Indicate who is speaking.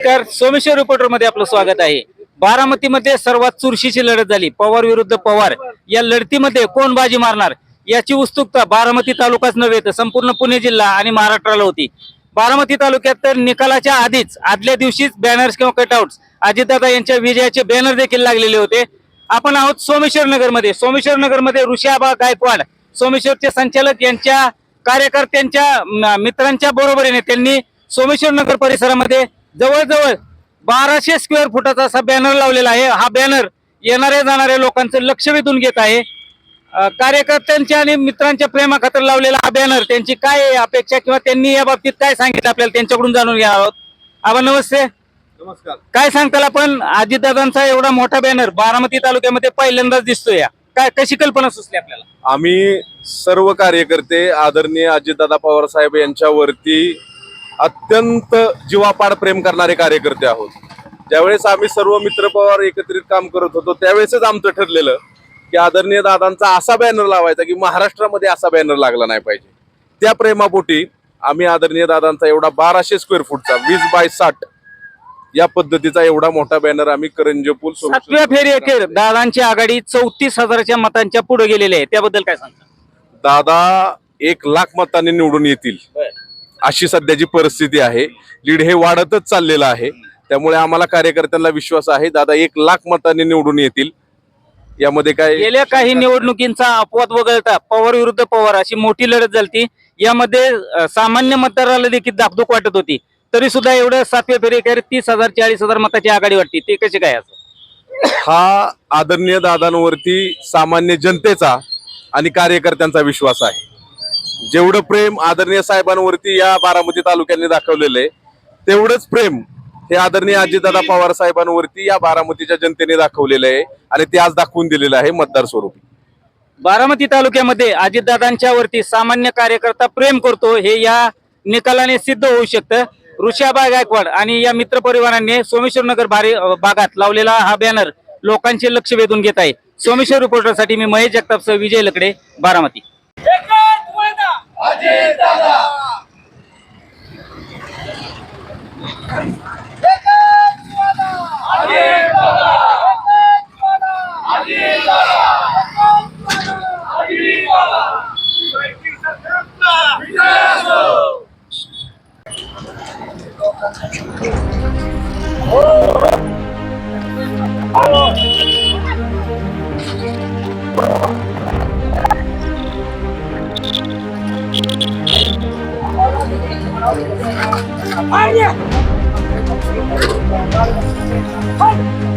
Speaker 1: नमस्कार सोमेश्वर रिपोर्टरमध्ये आपलं स्वागत आहे. बारामतीमध्ये सर्वात चुरशीची लढत झाली. पवार विरुद्ध पवार. या लढतीमध्ये कोण बाजी मारणार? याची उत्सुकता बारामती तालुकाच नव्हे तर संपूर्ण पुणे जिल्हा आणि महाराष्ट्राला होती. बारामती तालुक्यात तर निकालाच्या आधीच आदल्या दिवशीच बॅनर्स किंवा कटआउट्स अजितदादा यांच्या विजयाचे बॅनर देखील लागलेले होते. आपण आहोत सोमेश्वर नगरमध्ये. सोमेश्वर नगरमध्ये ऋषाबा गायकवाड सोमेश्वरचे संचालक यांच्या कार्यकर्त्यांच्या मित्रांच्या बरोबरीने त्यांनी सोमेश्वर नगर परिसरामध्ये जवळजवळ बाराशे स्क्वेअर फुटाचा असा बॅनर लावलेला आहे. हा बॅनर येणाऱ्या जाणाऱ्या लोकांचं लक्ष वेधून घेत आहे. कार्यकर्त्यांच्या आणि मित्रांच्या प्रेमाखातर लावलेला हा बॅनर त्यांची काय अपेक्षा किंवा त्यांनी या बाबतीत काय सांगितलं आपल्याला त्यांच्याकडून जाणून घ्या आहोत. आबा नमस्ते.
Speaker 2: नमस्कार.
Speaker 1: काय सांगताल आपण? अजितदादांचा एवढा मोठा बॅनर बारामती तालुक्यामध्ये पहिल्यांदाच दिसतोय या. काय कशी कल्पना सुचली आपल्याला?
Speaker 2: आम्ही सर्व कार्यकर्ते आदरणीय अजितदादा पवार साहेब यांच्यावरती अत्यंत जीवापाड प्रेम करणारे कार्यकर्ते आहोत. ज्यावेळेस आम्ही सर्व मित्र पवार एकत्रित काम करत होतो त्यावेळेसच आमचं ठरलेलं की आदरणीय दादांचा असा बॅनर लावायचा की महाराष्ट्रामध्ये असा बॅनर लागला नाही पाहिजे. त्या प्रेमापोटी आम्ही आदरणीय दादांचा एवढा बाराशे स्क्वेअर फूटचा वीस बाय साठ या पद्धतीचा एवढा मोठा बॅनर आम्ही करंजपूल
Speaker 1: सातव्या फेरी अखेर दादांची आघाडी चौतीस हजाराच्या मतांच्या पुढे गेलेली आहे. त्याबद्दल काय सांगता?
Speaker 2: दादा एक लाख मतांनी निवडून येतील. अशी सध्याची परिस्थिती आहे. लीड हे वाढतच चाललेलं आहे. त्यामुळे आम्हाला कार्यकर्त्यांना विश्वास आहे. दादा एक लाख मतांनी निवडून येतील. यामध्ये काय
Speaker 1: गेल्या काही निवडणुकींचा अपवाद वगळता पवार विरुद्ध पवार अशी मोठी लढत झाली यामध्ये सामान्य मतदाराला देखील दाबदूक वाटत होती. तरी सुद्धा एवढं सातव्या फेरी अखेर तीस हजार चाळीस हजार मताची आघाडी वाटते ते कसे काय असं?
Speaker 2: हा आदरणीय दादांवरती सामान्य जनतेचा आणि कार्यकर्त्यांचा विश्वास आहे. जेवढं प्रेम आदरणीय साहेबांवरती या बारामती तालुक्याने दाखवलेलं आहे तेवढंच प्रेम हे आदरणीय अजितदादा पवार साहेबांवरती या बारामतीच्या जनतेने दाखवलेलं आहे आणि ते आज दाखवून दिलेलं आहे मतदार स्वरूपी.
Speaker 1: बारामती तालुक्यामध्ये अजितदादांच्या वरती सामान्य कार्यकर्ता प्रेम करतो हे या निकालाने सिद्ध होऊ शकतं. ऋषाबा गायकवाड आणि या मित्र परिवारांनी सोमेश्वर नगर भारी भागात लावलेला हा बॅनर लोकांचे लक्ष वेधून घेत आहे. सोमेश्वर रिपोर्टरसाठी मी महेश जगतापसह विजय लकडे बारामती. 刚才说。哎你！哎！